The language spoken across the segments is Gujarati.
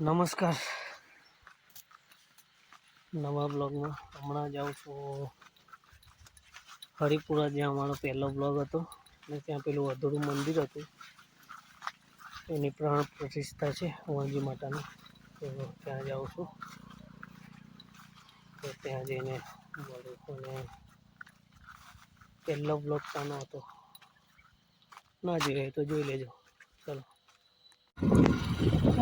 નમસ્કાર. નવા બ્લોગમાં હમણાં જાઉં છું. હરિપુરા જ્યાં અમારો પહેલો બ્લોગ હતો અને ત્યાં પેલું અધૂરું મંદિર હતું. એની પ્રાણ પ્રતિષ્ઠા છે વાંજી માતાની. તો ત્યાં જાઉં છું. તો ત્યાં જઈને મળું પહેલો બ્લોગ ત્યાંનો હતો. ના જોઈએ તો જોઈ લેજો. ચલો.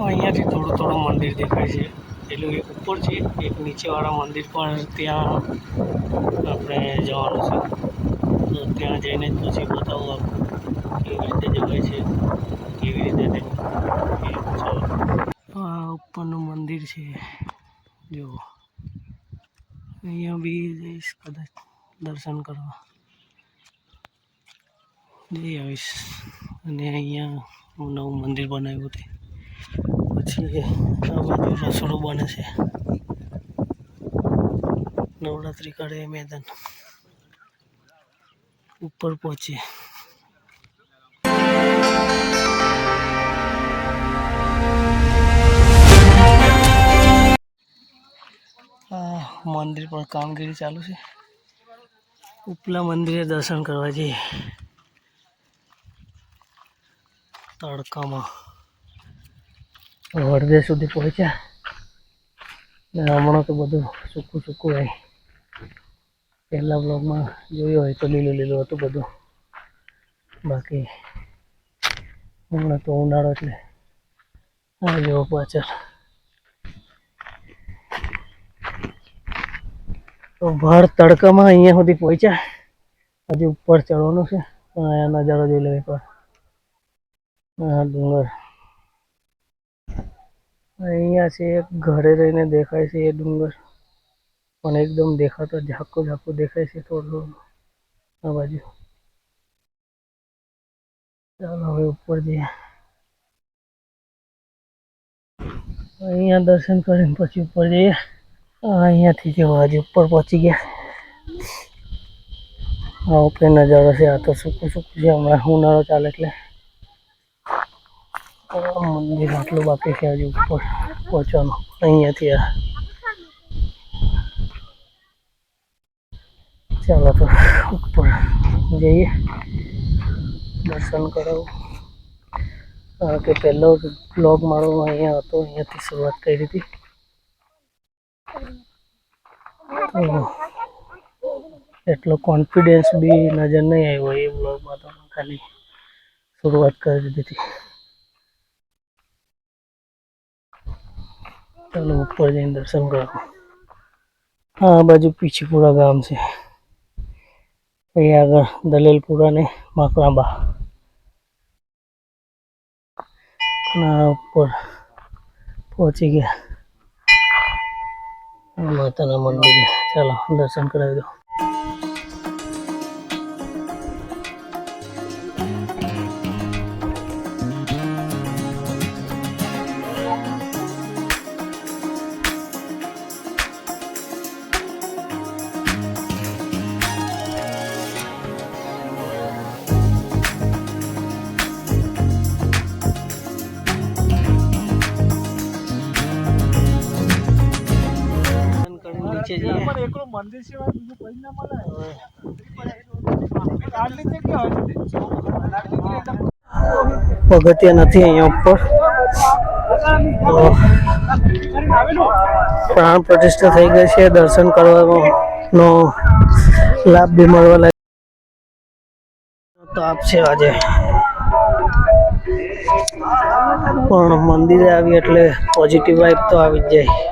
અહીંયાથી થોડું થોડું મંદિર દેખાય છે. પેલું એક ઉપર છે, એક નીચેવાળા મંદિર પણ ત્યાં આપણે જવાનું છે. તો ત્યાં જઈને જ પછી બતાવું આખું કેવી રીતે જવાય છે, કેવી રીતે આ ઉપરનું મંદિર છે. જો, અહીંયા બી જઈશ કદાચ દર્શન કરવા. જઈ આવીશ. અને અહીંયા નવું મંદિર બનાવ્યું તે. પછી આ બાજુ રસોડું બને છે. નવરાત્રિ કરે મેદાન ઉપર પહોંચીએ. મંદિર પર કામગીરી ચાલુ છે. ઉપલા મંદિરે દર્શન કરવા જઈએ. તડકામાં. અડધે સુધી પહોંચ્યા. ને હમણાં તો બધું સૂકું સૂકું હોય પહેલા બ્લોગમાં જોયું હોય તો લીલું લીલું હતું બધું. બાકી હમણાં તો ઉનાળો એટલે આ જેવો પાછળ. તો ભર તડકામાં અહીંયા સુધી પહોંચ્યા. હજી ઉપર ચડવાનું છે. પણ અહીંયા નજારો જોઈ લે એકવાર. ડુંગર અહીંયા છે એક ઘરે રહીને દેખાય છે એ ડુંગર પણ એકદમ દેખાતો ઝાંખું ઝાંખું દેખાય છે થોડું થોડું આ બાજુ ચાલો હવે ઉપર જઈએ અહીંયા દર્શન કરીને પછી ઉપર જઈએ અહીંયાથી જો હજી ઉપર પહોંચી ગયા આ ઉપર નજારો છે આ તો સૂકું સૂકું છે હમણાં ઉનાળો ચાલે એટલે આ મંદિર આટલું બાકી છે હજુ પહોંચવાનું. અહીંયાથી આ. ચાલો તો ઉપર જઈએ. દર્શન કરાવું. કારણ કે પહેલો બ્લોગ મારો અહીંયા હતો, અહીંયાથી શરૂઆત કરી હતી. એટલો કોન્ફિડન્સ બી નજર નહીં આવ્યો એ બ્લોગમાં તો. ખાલી શરૂઆત કરી દીધી હતી. ચાલો, ઉપર જઈને દર્શન કરો. આ બાજુ પીછીપુરા ગામ છે. અહીં આગળ દલેલપુરા ને માકરાંબા. ઉપર પહોંચી ગયા. માતાના મંદિરે. ચાલો, દર્શન કરાવી દો. કરીને જે. એકલું મંદિર સિવાય બીજું કોઈ ના મળે. પગથિયા નથી અહીંયા ઉપર. પ્રાણ પ્રતિષ્ઠા થઈ ગઈ છે. દર્શન કરવાનો લાભ બી મળવા લાગ્યો. તો આપશે આજે. પણ મંદિરે આવી એટલે પોઝિટિવ વાઇબ તો આવી જ જાય.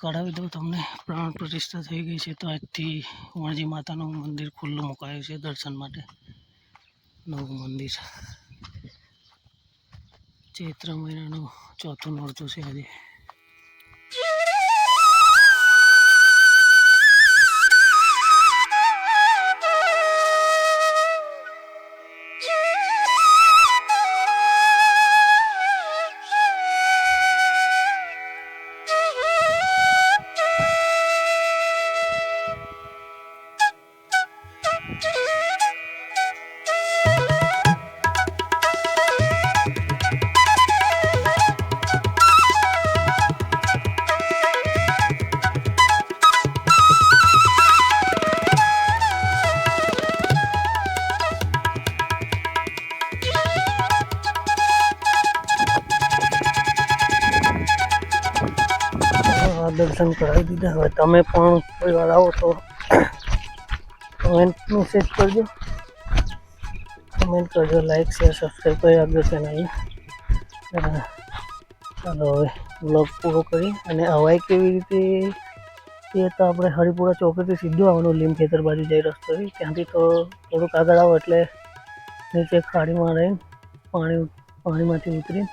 કરાવી દઉં, તમને પ્રાણ પ્રતિષ્ઠા થઈ ગઈ છે તો આજથી વણજી માતાનું મંદિર ખુલ્લું મુકાયું છે દર્શન માટે. નવું મંદિર. ચૈત્ર મહિનાનું ચોથું નોરતું છે આજે. દર્શન કરાવી દીધા. હવે તમે પણ કોઈ વાર આવો તો કમેન્ટ મેસેજ કરજો. કમેન્ટ કરજો લાઈક શેર સબસ્ક્રાઈબ કરી આપજો નહીં ચાલો હવે બ્લોગ પૂરો કરી. અને હવાઈ કેવી રીતે એ તો આપણે હરિપુરા ચોકડીથી સીધું આવવાનું, લીમ ખેતર બાજુ જઈ રસ્તો ત્યાંથી તો થોડુંક આગળ આવો એટલે નીચે ખાડીમાં રહીને પાણી, પાણીમાંથી ઉતરીને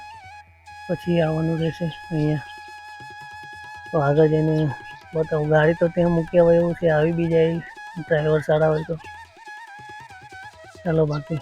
પછી આવવાનું રહેશે અહીંયા. તો આગળ જઈને બતાવું ગાડી તો ત્યાં મૂકી આવે એવું છે, આવી બી જાય ડ્રાઈવર સારા હોય તો. ચાલો બાકી.